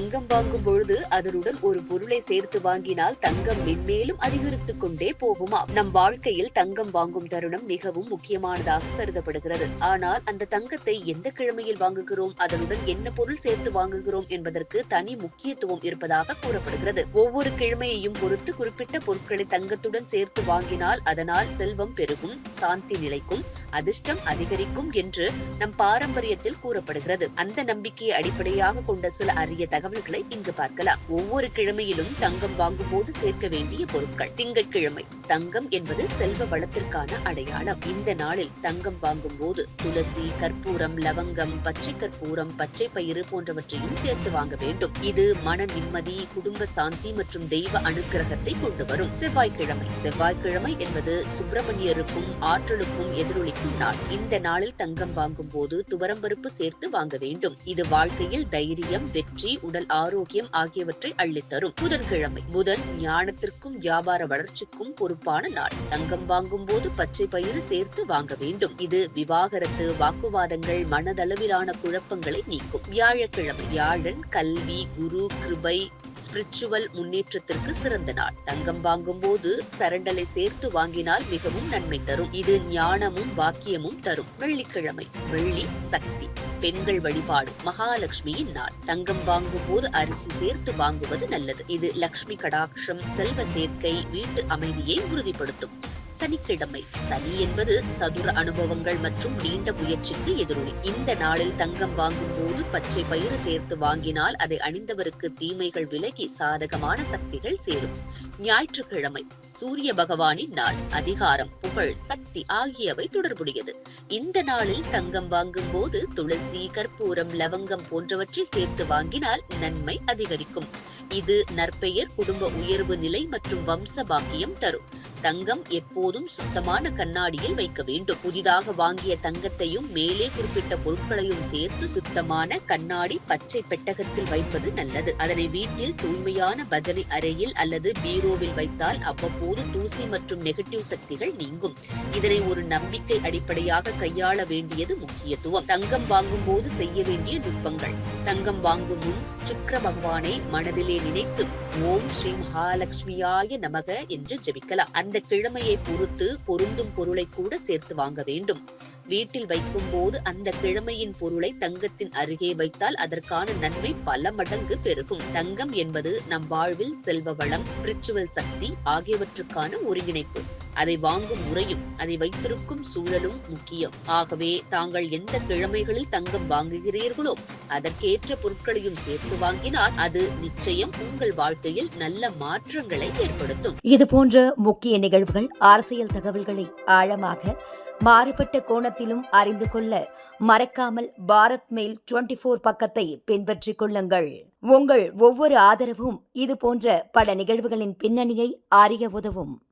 தங்கம் வாங்கும் பொழுது அதனுடன் ஒரு பொருளை சேர்த்து வாங்கினால் தங்கம் மென்மேலும் அதிகரித்துக் கொண்டே போகுமா நம் வாழ்க்கையில் தங்கம் வாங்கும் தருணம் மிகவும் முக்கியமானதாக கருதப்படுகிறது. ஆனால் அந்த தங்கத்தை எந்த கிழமையில் வாங்குகிறோம்? அதனுடன் என்ன பொருள் சேர்த்து வாங்குகிறோம்? என்பதற்கு தனி முக்கியத்துவம் இருப்பதாக கூறப்படுகிறது. ஒவ்வொரு கிழமையையும் பொறுத்து குறிப்பிட்ட பொருட்களை தங்கத்துடன் சேர்த்து வாங்கினால் அதனால் செல்வம் பெருகும் சாந்தி நிலைக்கும் அதிர்ஷ்டம் அதிகரிக்கும் என்று நம் பாரம்பரியத்தில் கூறப்படுகிறது. அந்த நம்பிக்கையை அடிப்படையாக கொண்ட சில அரிய தகவல்களை இங்கு பார்க்கலாம். ஒவ்வொரு கிழமையிலும் தங்கம் வாங்கும் போது சேர்க்க வேண்டிய பொருட்கள். திங்கட்கிழமை தங்கம் என்பது செல்வ வளத்திற்கான அடையாளம். இந்த நாளில் தங்கம் வாங்கும் போது துளசி கற்பூரம் லவங்கம் பச்சை கற்பூரம் பச்சை பயிறு போன்றவற்றையும் சேர்த்து வாங்க வேண்டும். இது மன நிம்மதி குடும்ப சாந்தி மற்றும் தெய்வ அனுக்கிரகத்தை கொண்டு வரும். செவ்வாய்க்கிழமை செவ்வாய்க்கிழமை என்பது சுப்பிரமணியருக்கும் ஆற்றலுக்கும் எதிரொலிக்கும் நாள். இந்த நாளில் தங்கம் வாங்கும் போது துவரம்பருப்பு சேர்த்து வாங்க வேண்டும். இது வாழ்க்கையில் தைரியம் வெற்றி உடல் ஆரோக்கியம் ஆகியவற்றை அள்ளித்தரும். புதன்கிழமை புதன் ஞானத்திற்கும் வியாபார வளர்ச்சிக்கும் பொறுப்பான நாள். தங்கம் வாங்கும் போது பச்சை பயிறு சேர்த்து வாங்க வேண்டும். இது விவாகரத்து வாக்குவாதங்கள் மனதளவிலான குழப்பங்களை நீக்கும். வியாழக்கிழமை வியாழன் கல்வி குரு கிருபை ஸ்பிரிச்சுவல் முன்னேற்றத்திற்கு சிறந்த நாள். தங்கம் வாங்கும் போது சரண்டலை சேர்த்து வாங்கினால் மிகவும் நன்மை தரும். இது ஞானமும் வாக்கியமும் தரும். வெள்ளிக்கிழமை வெள்ளி சக்தி பெண்கள் வழிபாடு மகாலட்சுமியின் நாள். தங்கம் வாங்கும் போது அரிசி சேர்த்து வாங்குவது நல்லது. இது லக்ஷ்மி கடாட்சம் செல்வ சேர்க்கை வீட்டு அமைதியை உறுதிப்படுத்தும். சனிக்கிழமை சனி என்பது சதுர அனுபவங்கள் மற்றும் நீண்ட முயற்சிக்கு எதிரொலி. இந்த நாளில் தங்கம் வாங்கும் போது பச்சை பயிறு சேர்த்து வாங்கினால் அதை அணிந்தவருக்கு தீமைகள் விலகி சாதகமான சக்திகள் சேரும். ஞாயிற்றுக்கிழமை சூரிய பகவானின் நாள். அதிகாரம் புகழ் சக்தி ஆகியவை தொடர்புடையது. இந்த நாளில் தங்கம் வாங்கும் போது துளசி கற்பூரம் லவங்கம் போன்றவற்றை சேர்த்து வாங்கினால் நன்மை அதிகரிக்கும். இது நற்பெயர் குடும்ப உயர்வு நிலை மற்றும் வம்ச பாக்கியம் தரும். தங்கம் எப்போதும் சுத்தமான கண்ணாடியில் வைக்க வேண்டும். புதிதாக வாங்கிய தங்கத்தையும் மேலே குறிப்பிட்ட பொருட்களையும் சேர்த்து சுத்தமான கண்ணாடி பச்சை பெட்டகத்தில் வைப்பது நல்லது. அதனை வீட்டில் தூய்மையான பஜனை அறையில் அல்லது பீரோவில் வைத்தால் அவ்வப்போது தூசி மற்றும் நெகட்டிவ் சக்திகள் நீங்கும். இதனை ஒரு நம்பிக்கை அடிப்படையாக கையாள வேண்டியது முக்கியத்துவம். தங்கம் வாங்கும் போது செய்ய வேண்டிய நுட்பங்கள். தங்கம் வாங்கும் முன் சுக்கர பகவானை மனதிலே நினைத்து ஓம் ஸ்ரீ மகாலட்சுமியாய நமக என்று ஜெபிக்கலாம். அந்த கிழமையை பொறுத்து பொருந்தும் பொருளை கூட சேர்த்து வாங்க வேண்டும். வீட்டில் வைக்கும் போது அந்த கிழமையின் பொருளை தங்கத்தின் அருகே வைத்தால் அதற்கான நன்மை பல மடங்கு பெருகும். தங்கம் என்பது நம் வாழ்வில் செல்வ வளம் ஸ்பிரிச்சுவல் சக்தி ஆகியவற்றுக்கான ஒருங்கிணைப்பு. அதை வாங்கும் முறையும் அதை வைத்திருக்கும் சூழலும் முக்கியம். ஆகவே தாங்கள் எந்த கிழமைகளில் தங்கம் வாங்குகிறீர்களோ அதற்கேற்ற பொருட்களையும் சேர்த்து வாங்கினால் அது நிச்சயம் உங்கள் வாழ்க்கையில் நல்ல மாற்றங்களை ஏற்படுத்தும். இது போன்ற முக்கிய நிகழ்வுகள் அரசியல் தகவல்களை ஆழமாக மாறுபட்ட கோணத்திலும் அறிந்து கொள்ள மறக்காமல் பாரத் மெயில் டுவெண்டி போர் பக்கத்தை பின்பற்றிக் கொள்ளுங்கள். உங்கள் ஒவ்வொரு ஆதரவும் இது போன்ற பல நிகழ்வுகளின் பின்னணியை அறிய உதவும்.